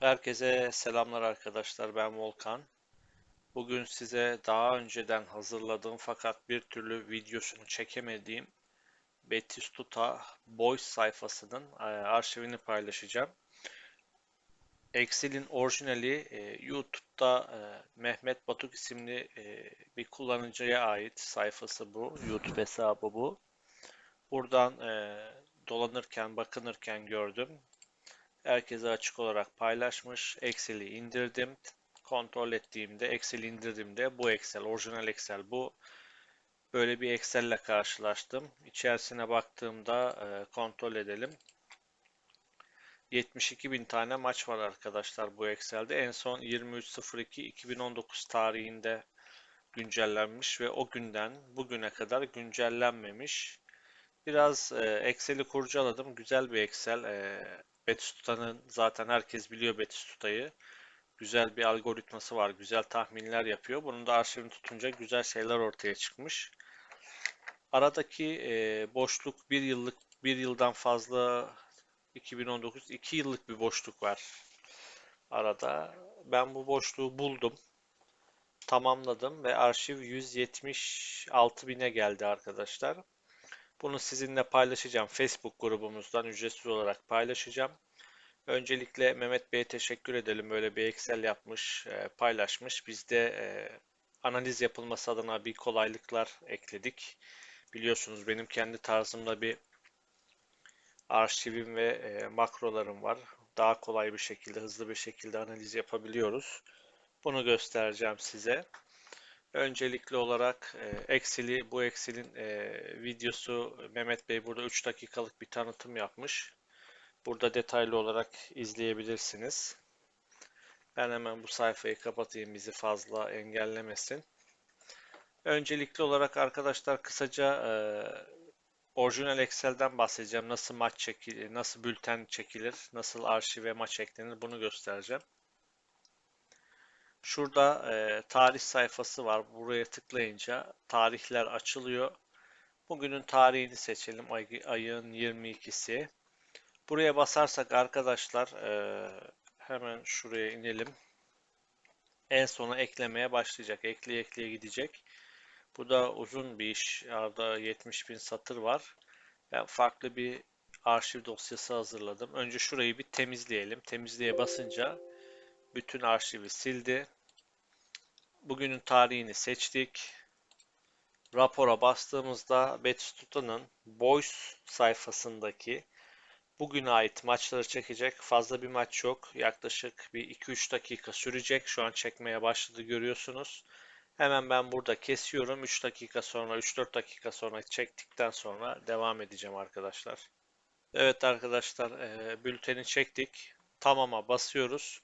Herkese selamlar arkadaşlar. Ben Volkan. Bugün size daha önceden hazırladığım fakat bir türlü videosunu çekemediğim Batistuta Boys sayfasının e, arşivini paylaşacağım. Excel'in orijinali e, YouTube'da e, Mehmet Batuk isimli bir kullanıcıya ait sayfası bu. YouTube hesabı bu. Buradan dolanırken, bakınırken gördüm herkese açık olarak paylaşmış. Excel'i indirdim. Kontrol ettiğimde, Excel'i indirdiğimde bu Excel, orijinal Excel bu. Böyle bir Excel ile karşılaştım. İçerisine baktığımda e, kontrol edelim. 72 bin tane maç var arkadaşlar bu Excel'de. En son 23.02.2019 tarihinde güncellenmiş ve o günden bugüne kadar güncellenmemiş. Biraz e, Excel'i kurcaladım. Güzel bir Excel. E, Batistuta'nın zaten herkes biliyor Batistuta'yı. Güzel bir algoritması var. Güzel tahminler yapıyor. Bunun da arşivini tutunca güzel şeyler ortaya çıkmış. Aradaki e, boşluk bir yıllık bir yıldan fazla 2019 iki yıllık bir boşluk var arada. Ben bu boşluğu buldum. Tamamladım ve arşiv 176 bine geldi arkadaşlar. Bunu sizinle paylaşacağım. Facebook grubumuzdan ücretsiz olarak paylaşacağım. Öncelikle Mehmet Bey'e teşekkür edelim. Böyle bir Excel yapmış, e, paylaşmış. Biz de e, analiz yapılması adına bir kolaylıklar ekledik. Biliyorsunuz benim kendi tarzımda bir arşivim ve e, makrolarım var. Daha kolay bir şekilde, hızlı bir şekilde analiz yapabiliyoruz. Bunu göstereceğim size. Öncelikli olarak e, Excel'i, bu Excel'in e, videosu Mehmet Bey burada 3 dakikalık bir tanıtım yapmış. Burada detaylı olarak izleyebilirsiniz. Ben hemen bu sayfayı kapatayım bizi fazla engellemesin. Öncelikli olarak arkadaşlar kısaca e, orijinal Excel'den bahsedeceğim. Nasıl maç çekilir, nasıl bülten çekilir, nasıl arşive maç eklenir bunu göstereceğim. Şurada e, tarih sayfası var. Buraya tıklayınca tarihler açılıyor. Bugünün tarihini seçelim. Ay, ayın 22'si. Buraya basarsak arkadaşlar e, hemen şuraya inelim. En sona eklemeye başlayacak. Ekleye ekleye gidecek. Bu da uzun bir iş. Arada 70 bin satır var. Ben farklı bir arşiv dosyası hazırladım. Önce şurayı bir temizleyelim. Temizleye basınca bütün arşivi sildi. Bugünün tarihini seçtik. Rapora bastığımızda Batistuta'nın Boys sayfasındaki bugüne ait maçları çekecek. Fazla bir maç yok. Yaklaşık bir 2-3 dakika sürecek. Şu an çekmeye başladı görüyorsunuz. Hemen ben burada kesiyorum. 3 dakika sonra, 3-4 dakika sonra çektikten sonra devam edeceğim arkadaşlar. Evet arkadaşlar, e, bülteni çektik. Tamama basıyoruz.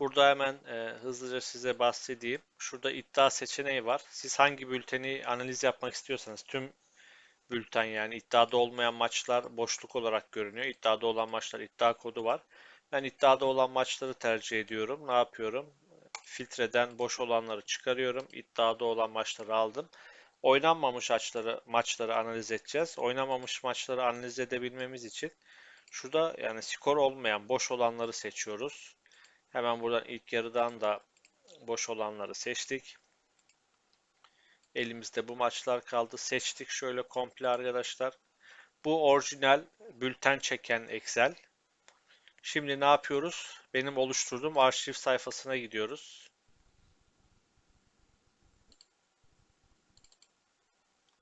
Burada hemen e, hızlıca size bahsedeyim. Şurada iddia seçeneği var. Siz hangi bülteni analiz yapmak istiyorsanız tüm bülten yani iddiada olmayan maçlar boşluk olarak görünüyor. İddiada olan maçlar iddia kodu var. Ben iddiada olan maçları tercih ediyorum. Ne yapıyorum? Filtreden boş olanları çıkarıyorum. İddiada olan maçları aldım. Oynanmamış maçları, maçları analiz edeceğiz. Oynamamış maçları analiz edebilmemiz için şurada yani skor olmayan boş olanları seçiyoruz. Hemen buradan ilk yarıdan da boş olanları seçtik. Elimizde bu maçlar kaldı. Seçtik şöyle komple arkadaşlar. Bu orijinal bülten çeken Excel. Şimdi ne yapıyoruz? Benim oluşturduğum arşiv sayfasına gidiyoruz.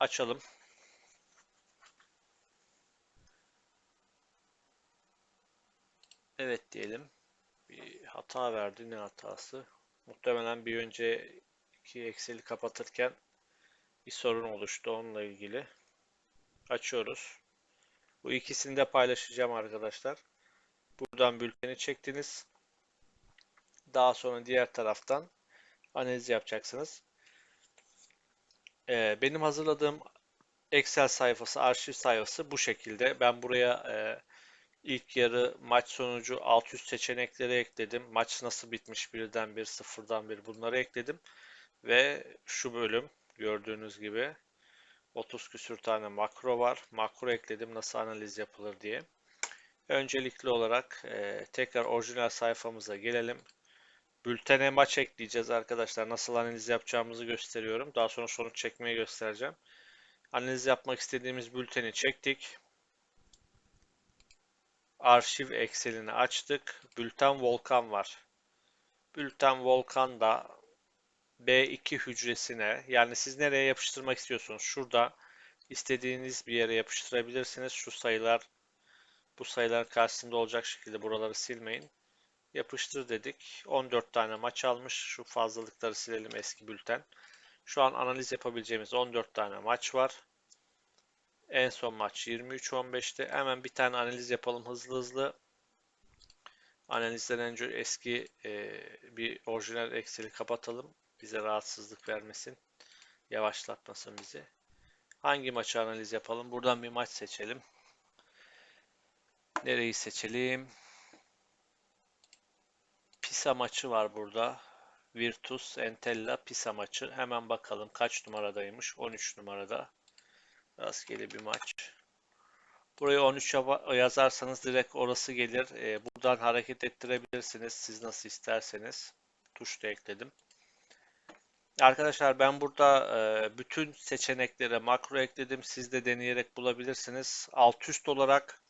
Açalım. Evet diyelim bir hata verdi. Ne hatası? Muhtemelen bir önceki Excel'i kapatırken bir sorun oluştu onunla ilgili. Açıyoruz. Bu ikisini de paylaşacağım arkadaşlar. Buradan bülteni çektiniz. Daha sonra diğer taraftan analiz yapacaksınız. Ee, benim hazırladığım Excel sayfası, arşiv sayfası bu şekilde. Ben buraya e, İlk yarı maç sonucu alt üst seçenekleri ekledim. Maç nasıl bitmiş birden bir sıfırdan bir bunları ekledim. Ve şu bölüm gördüğünüz gibi 30 küsür tane makro var. Makro ekledim nasıl analiz yapılır diye. Öncelikli olarak e, tekrar orijinal sayfamıza gelelim. Bültene maç ekleyeceğiz arkadaşlar. Nasıl analiz yapacağımızı gösteriyorum. Daha sonra sonuç çekmeyi göstereceğim. Analiz yapmak istediğimiz bülteni çektik. Arşiv Excel'ini açtık. Bülten Volkan var. Bülten Volkan da B2 hücresine yani siz nereye yapıştırmak istiyorsunuz? Şurada istediğiniz bir yere yapıştırabilirsiniz. Şu sayılar bu sayılar karşısında olacak şekilde buraları silmeyin. Yapıştır dedik. 14 tane maç almış. Şu fazlalıkları silelim eski bülten. Şu an analiz yapabileceğimiz 14 tane maç var. En son maç 23-15'te. Hemen bir tane analiz yapalım hızlı hızlı. Analizden önce eski e, bir orijinal Excel'i kapatalım. Bize rahatsızlık vermesin. Yavaşlatmasın bizi. Hangi maçı analiz yapalım? Buradan bir maç seçelim. Nereyi seçelim? Pisa maçı var burada. Virtus Entella Pisa maçı. Hemen bakalım kaç numaradaymış? 13 numarada. Rastgele bir maç. Buraya 13 yazarsanız direkt orası gelir. Ee, buradan hareket ettirebilirsiniz. Siz nasıl isterseniz. Tuş da ekledim. Arkadaşlar ben burada e, bütün seçeneklere makro ekledim. Siz de deneyerek bulabilirsiniz. Alt üst olarak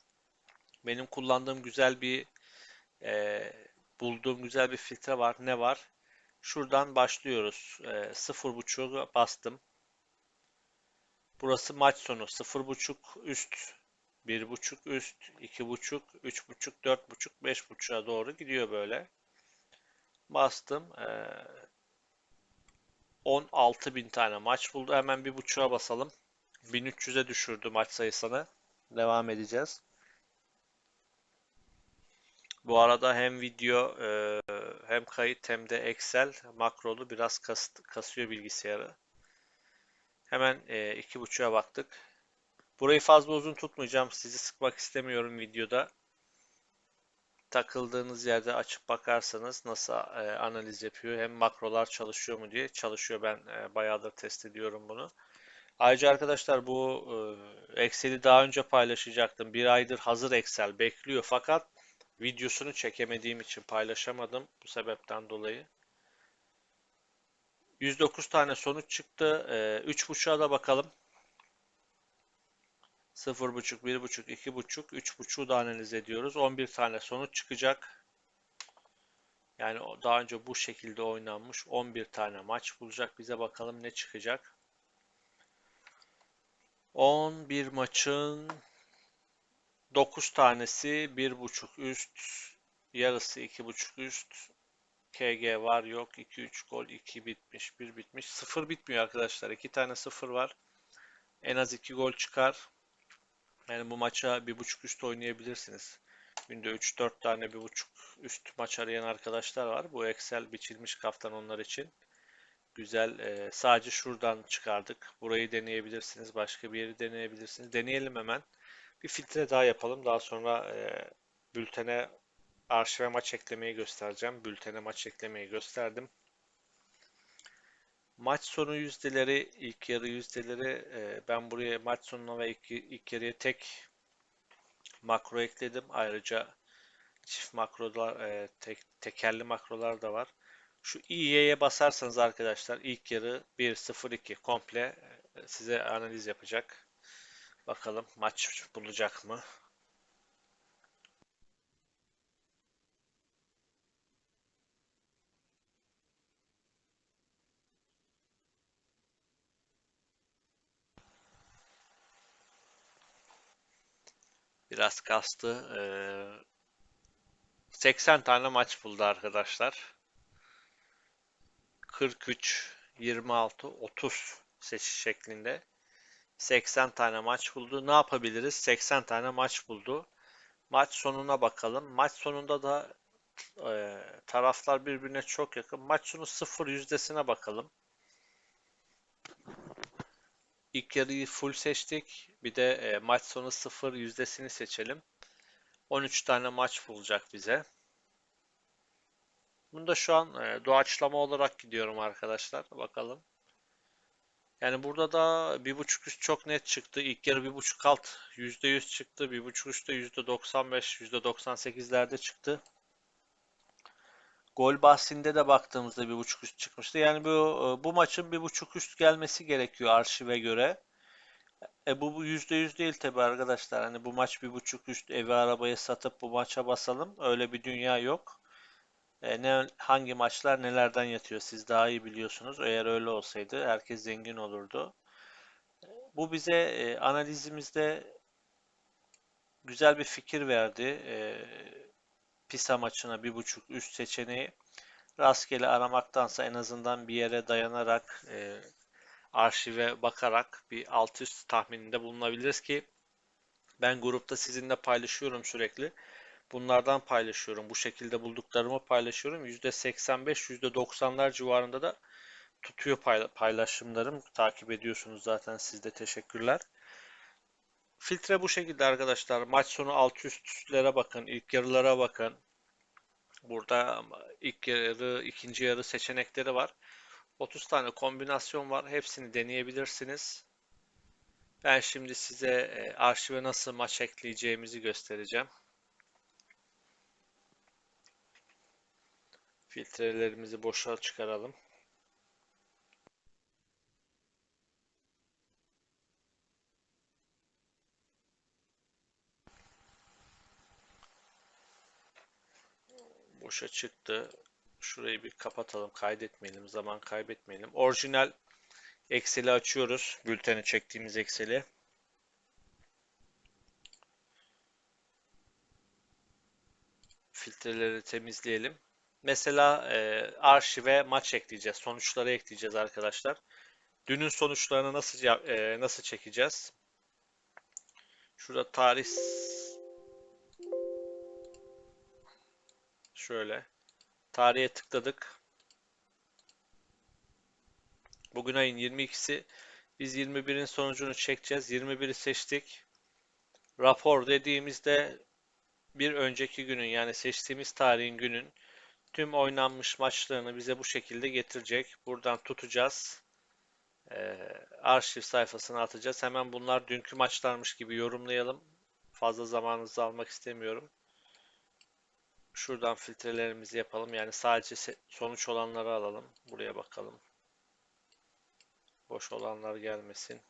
benim kullandığım güzel bir e, bulduğum güzel bir filtre var. Ne var? Şuradan başlıyoruz. E, 0.5'u bastım. Burası maç sonu. 0.5 üst, 1.5 üst, 2.5, 3.5, 4.5, 5.5'a doğru gidiyor böyle. Bastım. E, 16 bin tane maç buldu. Hemen bir buçuğa basalım. 1300'e düşürdü maç sayısını. Devam edeceğiz. Bu arada hem video e, hem kayıt hem de Excel makrolu biraz kas, kasıyor bilgisayarı. Hemen e, iki buçuğa baktık. Burayı fazla uzun tutmayacağım. Sizi sıkmak istemiyorum videoda. Takıldığınız yerde açıp bakarsanız nasıl e, analiz yapıyor hem makrolar çalışıyor mu diye çalışıyor. Ben e, bayağıdır test ediyorum bunu. Ayrıca arkadaşlar bu e, Excel'i daha önce paylaşacaktım. Bir aydır hazır Excel bekliyor fakat videosunu çekemediğim için paylaşamadım bu sebepten dolayı. 109 tane sonuç çıktı. E, 3.5'a da bakalım. 0.5, 1.5, 2.5, 3.5'u da analiz ediyoruz. 11 tane sonuç çıkacak. Yani daha önce bu şekilde oynanmış 11 tane maç bulacak. Bize bakalım ne çıkacak. 11 maçın 9 tanesi 1.5 üst, yarısı 2.5 üst. KG var yok. 2-3 gol, 2 bitmiş, 1 bitmiş. 0 bitmiyor arkadaşlar. 2 tane 0 var. En az 2 gol çıkar. Yani bu maça bir buçuk üst oynayabilirsiniz. Günde 3-4 tane bir buçuk üst maç arayan arkadaşlar var. Bu Excel biçilmiş kaftan onlar için. Güzel. E, sadece şuradan çıkardık. Burayı deneyebilirsiniz. Başka bir yeri deneyebilirsiniz. Deneyelim hemen. Bir filtre daha yapalım. Daha sonra e, bültene arşive maç eklemeyi göstereceğim. Bültene maç eklemeyi gösterdim. Maç sonu yüzdeleri, ilk yarı yüzdeleri e, ben buraya maç sonuna ve ilk, ilk yarıya tek makro ekledim. Ayrıca çift makrolar, e, tek, tekerli makrolar da var. Şu i'ye basarsanız arkadaşlar ilk yarı 1-0-2 komple e, size analiz yapacak. Bakalım maç bulacak mı? Biraz kastı. Ee, 80 tane maç buldu arkadaşlar. 43, 26, 30 seçiş şeklinde. 80 tane maç buldu. Ne yapabiliriz? 80 tane maç buldu. Maç sonuna bakalım. Maç sonunda da e, taraflar birbirine çok yakın. Maç sonu 0 yüzdesine bakalım. İlk yarıyı full seçtik. Bir de e, maç sonu 0 yüzdesini seçelim. 13 tane maç bulacak bize. Bunda şu an e, doğaçlama olarak gidiyorum arkadaşlar. Bakalım. Yani burada da bir buçuk üst çok net çıktı. İlk yarı bir buçuk alt yüzde yüz çıktı. Bir buçuk üstte yüzde 95, yüzde 98'lerde çıktı. Gol bahsinde de baktığımızda bir buçuk üst çıkmıştı. Yani bu bu maçın bir buçuk üst gelmesi gerekiyor arşive göre. E bu, yüzde yüz değil tabi arkadaşlar. Hani bu maç bir buçuk üst evi arabaya satıp bu maça basalım. Öyle bir dünya yok. E, ne hangi maçlar nelerden yatıyor siz daha iyi biliyorsunuz. Eğer öyle olsaydı herkes zengin olurdu. Bu bize e, analizimizde güzel bir fikir verdi. E, Pisa maçına bir buçuk üst seçeneği rastgele aramaktansa en azından bir yere dayanarak e, arşive bakarak bir alt üst tahmininde bulunabiliriz ki ben grupta sizinle paylaşıyorum sürekli. Bunlardan paylaşıyorum. Bu şekilde bulduklarımı paylaşıyorum. %85, %90'lar civarında da tutuyor paylaşımlarım. Takip ediyorsunuz zaten siz de teşekkürler. Filtre bu şekilde arkadaşlar. Maç sonu alt üstlere bakın. ilk yarılara bakın. Burada ilk yarı, ikinci yarı seçenekleri var. 30 tane kombinasyon var. Hepsini deneyebilirsiniz. Ben şimdi size e, arşive nasıl maç ekleyeceğimizi göstereceğim. Filtrelerimizi boşa çıkaralım. Boşa çıktı. Şurayı bir kapatalım. Kaydetmeyelim. Zaman kaybetmeyelim. Orijinal Excel'i açıyoruz. Bülteni çektiğimiz Excel'i. Filtreleri temizleyelim. Mesela e, arşive maç ekleyeceğiz. Sonuçları ekleyeceğiz arkadaşlar. Dünün sonuçlarını nasıl e, nasıl çekeceğiz? Şurada tarih şöyle tarihe tıkladık. Bugün ayın 22'si. Biz 21'in sonucunu çekeceğiz. 21'i seçtik. Rapor dediğimizde bir önceki günün yani seçtiğimiz tarihin günün tüm oynanmış maçlarını bize bu şekilde getirecek. Buradan tutacağız. Ee, arşiv sayfasına atacağız. Hemen bunlar dünkü maçlarmış gibi yorumlayalım. Fazla zamanınızı almak istemiyorum. Şuradan filtrelerimizi yapalım. Yani sadece sonuç olanları alalım. Buraya bakalım. Boş olanlar gelmesin.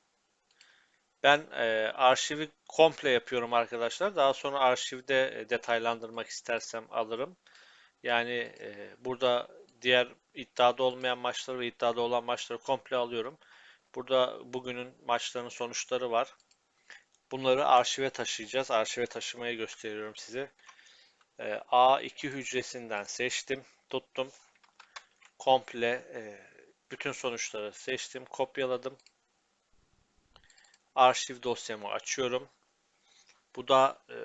Ben e, arşivi komple yapıyorum arkadaşlar. Daha sonra arşivde e, detaylandırmak istersem alırım. Yani e, burada diğer iddiada olmayan maçları ve iddiada olan maçları komple alıyorum. Burada bugünün maçlarının sonuçları var. Bunları arşive taşıyacağız. Arşive taşımayı gösteriyorum size. E, A2 hücresinden seçtim, tuttum. Komple e, bütün sonuçları seçtim, kopyaladım. Arşiv dosyamı açıyorum. Bu da e,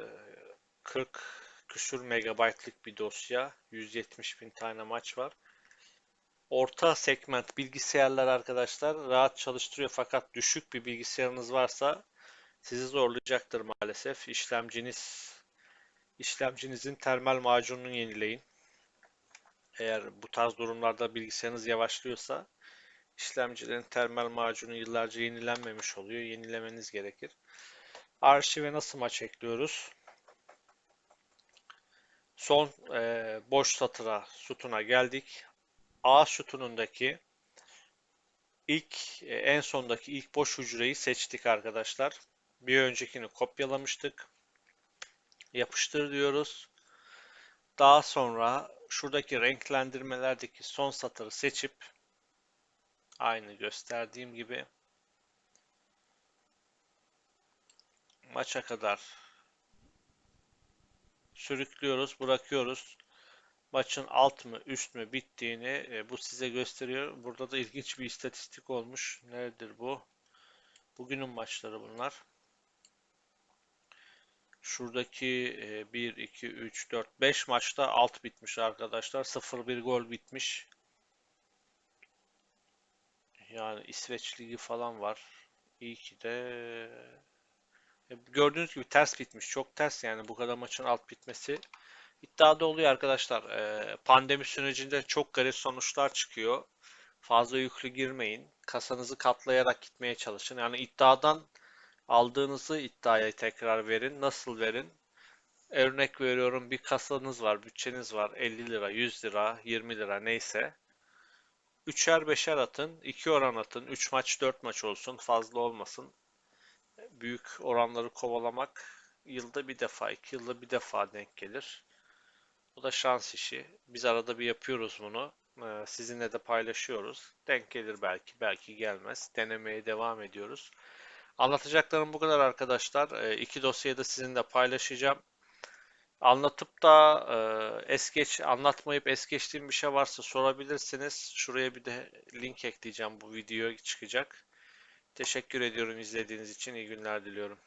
40 küsur megabaytlık bir dosya. 170 bin tane maç var. Orta segment bilgisayarlar arkadaşlar rahat çalıştırıyor fakat düşük bir bilgisayarınız varsa sizi zorlayacaktır maalesef. İşlemciniz işlemcinizin termal macununu yenileyin. Eğer bu tarz durumlarda bilgisayarınız yavaşlıyorsa işlemcilerin termal macunu yıllarca yenilenmemiş oluyor. Yenilemeniz gerekir. Arşive nasıl maç ekliyoruz? Son e, boş satıra, sütuna geldik. A sütunundaki ilk e, en sondaki ilk boş hücreyi seçtik arkadaşlar. Bir öncekini kopyalamıştık. Yapıştır diyoruz. Daha sonra şuradaki renklendirmelerdeki son satırı seçip aynı gösterdiğim gibi maça kadar sürüklüyoruz, bırakıyoruz. Maçın alt mı üst mü bittiğini e, bu size gösteriyor. Burada da ilginç bir istatistik olmuş. Nedir bu? Bugünün maçları bunlar. Şuradaki e, 1, 2, 3, 4, 5 maçta alt bitmiş arkadaşlar. 0-1 gol bitmiş. Yani İsveç Ligi falan var. İyi ki de e, gördüğünüz gibi ters bitmiş. Çok ters yani bu kadar maçın alt bitmesi. İddiada oluyor arkadaşlar. E, pandemi sürecinde çok garip sonuçlar çıkıyor. Fazla yüklü girmeyin. Kasanızı katlayarak gitmeye çalışın. Yani iddiadan aldığınızı iddiaya tekrar verin. Nasıl verin? Örnek veriyorum bir kasanız var, bütçeniz var 50 lira, 100 lira, 20 lira neyse. Üçer beşer atın, 2 oran atın, 3 maç 4 maç olsun fazla olmasın. Büyük oranları kovalamak yılda bir defa, 2 yılda bir defa denk gelir. Bu da şans işi. Biz arada bir yapıyoruz bunu. Ee, Sizinle de paylaşıyoruz. Denk gelir belki, belki gelmez. Denemeye devam ediyoruz. Anlatacaklarım bu kadar arkadaşlar. Ee, İki dosyayı da sizinle paylaşacağım. Anlatıp da e, es geç anlatmayıp es geçtiğim bir şey varsa sorabilirsiniz. Şuraya bir de link ekleyeceğim bu video çıkacak. Teşekkür ediyorum izlediğiniz için. İyi günler diliyorum.